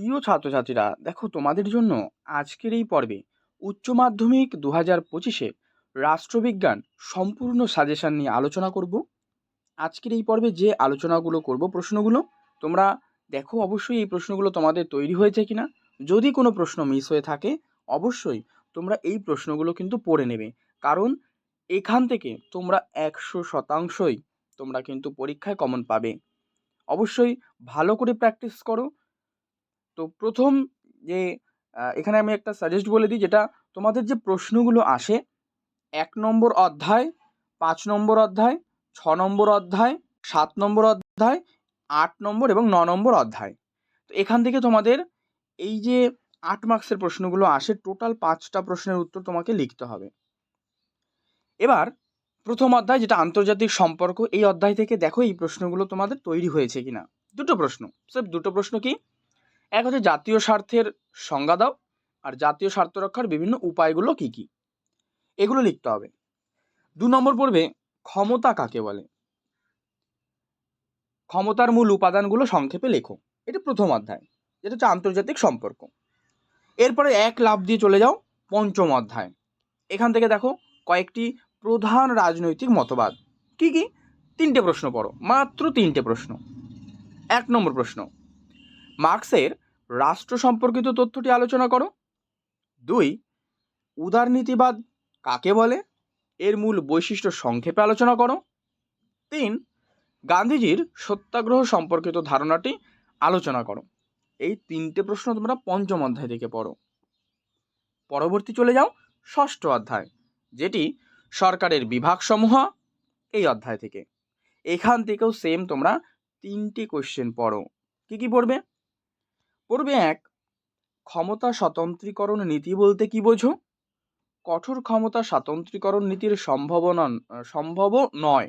প্রিয় ছাত্রছাত্রীরা, দেখো তোমাদের জন্য আজকের এই পর্বে উচ্চ মাধ্যমিক দু হাজার পঁচিশে রাষ্ট্রবিজ্ঞান সম্পূর্ণ সাজেশান নিয়ে আলোচনা করব। আজকের এই পর্বে যে আলোচনাগুলো করব প্রশ্নগুলো, তোমরা দেখো অবশ্যই এই প্রশ্নগুলো তোমাদের তৈরি হয়েছে কিনা। যদি কোনো প্রশ্ন মিস হয়ে থাকে, অবশ্যই তোমরা এই প্রশ্নগুলো কিন্তু পড়ে নেবে। কারণ এখান থেকে তোমরা একশো শতাংশই তোমরা কিন্তু পরীক্ষায় কমন পাবে। অবশ্যই ভালো করে প্র্যাকটিস করো তো প্রথম যে এখানে আমি একটা সাজেস্ট বলে দিই যেটা তোমাদের যে প্রশ্নগুলো আসে, এক নম্বর অধ্যায়, পাঁচ নম্বর অধ্যায়, ছ নম্বর অধ্যায়, সাত নম্বর অধ্যায়, আট নম্বর এবং ন নম্বর অধ্যায়। তো এখান থেকে তোমাদের এই যে আট মার্কসের প্রশ্নগুলো আসে টোটাল পাঁচটা প্রশ্নের উত্তর তোমাকে লিখতে হবে। এবার প্রথম অধ্যায় যেটা আন্তর্জাতিক সম্পর্ক, এই অধ্যায় থেকে দেখো এই প্রশ্নগুলো তোমাদের তৈরি হয়েছে কিনা। দুটো প্রশ্ন স্যার দুটো প্রশ্ন কি? এক হচ্ছে জাতীয় স্বার্থের সংজ্ঞা দাও, আর জাতীয় স্বার্থ রক্ষার বিভিন্ন উপায়গুলো কি কি? এগুলো লিখতে হবে। দু নম্বর পড়বে ক্ষমতা কাকে বলে? ক্ষমতার মূল উপাদানগুলো সংক্ষেপে লেখো। এটা প্রথম অধ্যায়। যেটা হচ্ছে আন্তর্জাতিক সম্পর্ক। এরপরে এক লাভ দিয়ে চলে যাও, পঞ্চম অধ্যায়। এখান থেকে দেখো কয়েকটি প্রধান রাজনৈতিক মতবাদ। কি কি? তিনটে প্রশ্ন পড়ো, মাত্র তিনটে প্রশ্ন। এক নম্বর প্রশ্ন মার্কসের রাষ্ট্র সম্পর্কিত তথ্যটি আলোচনা করো। দুই উদারনীতিবাদ কাকে বলে? এর মূল বৈশিষ্ট্য সংক্ষেপে আলোচনা করো। তিন, গান্ধীজির সত্যাগ্রহ সম্পর্কিত ধারণাটি আলোচনা করো। এই তিনটে প্রশ্ন তোমরা পঞ্চম অধ্যায় থেকে পড়ো। পরবর্তী চলে যাও ষষ্ঠ অধ্যায়, যেটি সরকারের বিভাগসমূহ এই অধ্যায় থেকে। এখান থেকেও সেম তোমরা তিনটি কোশ্চেন পড়ো। কি কি পড়বে? পড়বে এক ক্ষমতা স্বতন্ত্রীকরণ নীতি বলতে কি বোঝো? কঠোর ক্ষমতা স্বাতন্ত্রীকরণ নীতির সম্ভাবনা সম্ভব নয়,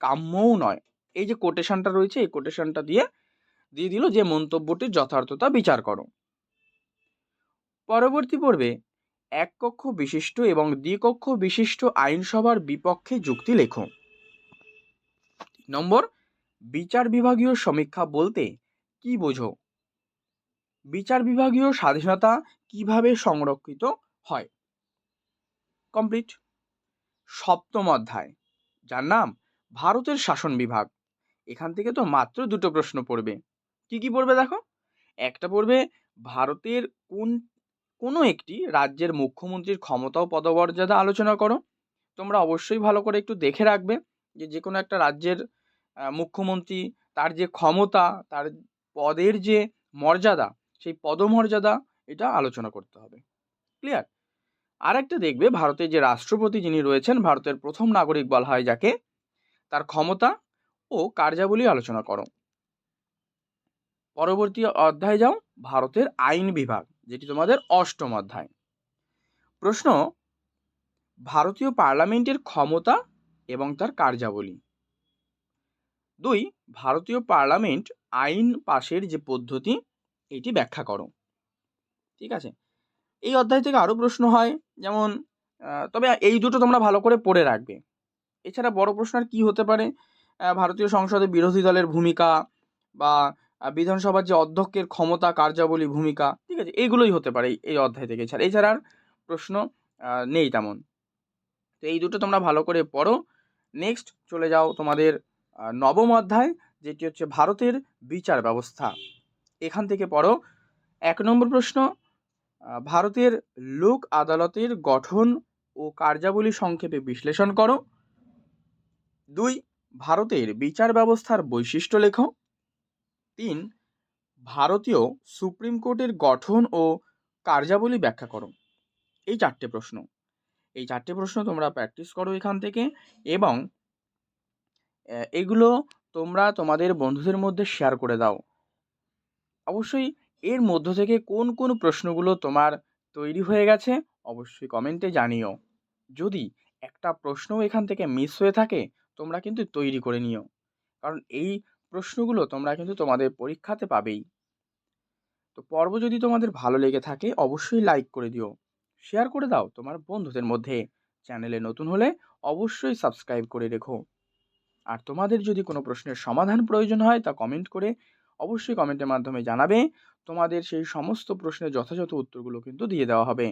কাম্যও নয়। এই যে কোটেশনটা রয়েছে, এই কোটেশনটা দিয়ে দিয়ে দিল যে মন্তব্যটির যথার্থতা বিচার করো। পরবর্তী পর্বে এক কক্ষ বিশিষ্ট এবং দ্বিকক্ষ বিশিষ্ট আইনসভার বিপক্ষে যুক্তি লেখো। নম্বর, বিচার বিভাগীয় সমীক্ষা বলতে কি বোঝো? বিচার বিভাগীয় স্বাধীনতা কীভাবে সংরক্ষিত হয়? কমপ্লিট। সপ্তম অধ্যায়। যার নাম, ভারতের শাসন বিভাগ। এখান থেকে তো মাত্র দুটো প্রশ্ন পড়বে। কি কি পড়বে দেখো? একটা পড়বে, ভারতের কোন, কোনো একটি রাজ্যের মুখ্যমন্ত্রীর ক্ষমতা ও পদমর্যাদা আলোচনা করো। তোমরা অবশ্যই ভালো করে একটু দেখে রাখবে যে যে কোনো একটা রাজ্যের মুখ্যমন্ত্রী তার যে ক্ষমতা, তার পদের যে মর্যাদা সেই পদমর্যাদা এটা আলোচনা করতে হবে। ক্লিয়ার আর একটা দেখবে ভারতের যে রাষ্ট্রপতি যিনি রয়েছেন, ভারতের প্রথম নাগরিক বলা হয় যাকে, তার ক্ষমতা ও কার্যাবলী আলোচনা করো। পরবর্তী অধ্যায়ে যাও, ভারতের আইন বিভাগ, যেটি তোমাদের অষ্টম অধ্যায়। প্রশ্ন, ভারতীয় পার্লামেন্টের ক্ষমতা এবং তার কার্যাবলী। দুই, ভারতীয় পার্লামেন্ট আইন পাশের যে পদ্ধতি এটি ব্যাখ্যা করো। ঠিক আছে? এই অধ্যায় থেকে আরও প্রশ্ন হয়, যেমন তবে এই দুটো তোমরা ভালো করে পড়ে রাখবে। এছাড়া বড় প্রশ্ন আর কী হতে পারে? ভারতীয় সংসদে বিরোধী দলের ভূমিকা বা বিধানসভার যে অধ্যক্ষের ক্ষমতা, কার্যাবলী ভূমিকা, ঠিক আছে? এইগুলোই হতে পারে এই- অধ্যায় থেকে। এছাড়া এছাড়া আর প্রশ্ন নেই তেমন। তো এই দুটো তোমরা ভালো করে পড়ো। নেক্সট চলে যাও তোমাদের নবম অধ্যায়, যেটি হচ্ছে ভারতের বিচার ব্যবস্থা। এখান থেকে পড়ো। এক নম্বর প্রশ্ন ভারতের লোক আদালতের গঠন ও কার্যাবলী সংক্ষেপে বিশ্লেষণ করো। দুই, ভারতের বিচার ব্যবস্থার বৈশিষ্ট্য লেখো। তিন, ভারতীয় সুপ্রিম কোর্টের গঠন ও কার্যাবলী ব্যাখ্যা করো। এই চারটে প্রশ্ন। এই চারটে প্রশ্ন তোমরা প্র্যাকটিস করো এখান থেকে এবং এগুলো তোমরা তোমাদের বন্ধুদের মধ্যে শেয়ার করে দাও। অবশ্যই এর মধ্য থেকে কোন কোন প্রশ্নগুলো তোমার তৈরি হয়ে গেছে অবশ্যই কমেন্টে জানিও। যদি একটা প্রশ্নও এখান থেকে মিস হয়ে থাকে, তোমরা কিন্তু তৈরি করে নিও। কারণ এই প্রশ্নগুলো তোমরা কিন্তু তোমাদের পরীক্ষাতে পাবেই। তো পর্ব যদি তোমাদের ভালো লেগে থাকে, অবশ্যই লাইক করে দিও। শেয়ার করে দাও তোমার বন্ধুদের মধ্যে। চ্যানেলে নতুন হলে অবশ্যই সাবস্ক্রাইব করে রেখো। আর তোমাদের যদি কোনো প্রশ্নের সমাধান প্রয়োজন হয় তা কমেন্ট করে অবশ্যই কমেন্টের মাধ্যমে জানাবে। তোমাদের সেই সমস্ত প্রশ্নের যথাযথ উত্তরগুলো কিন্তু দিয়ে দেওয়া হবে।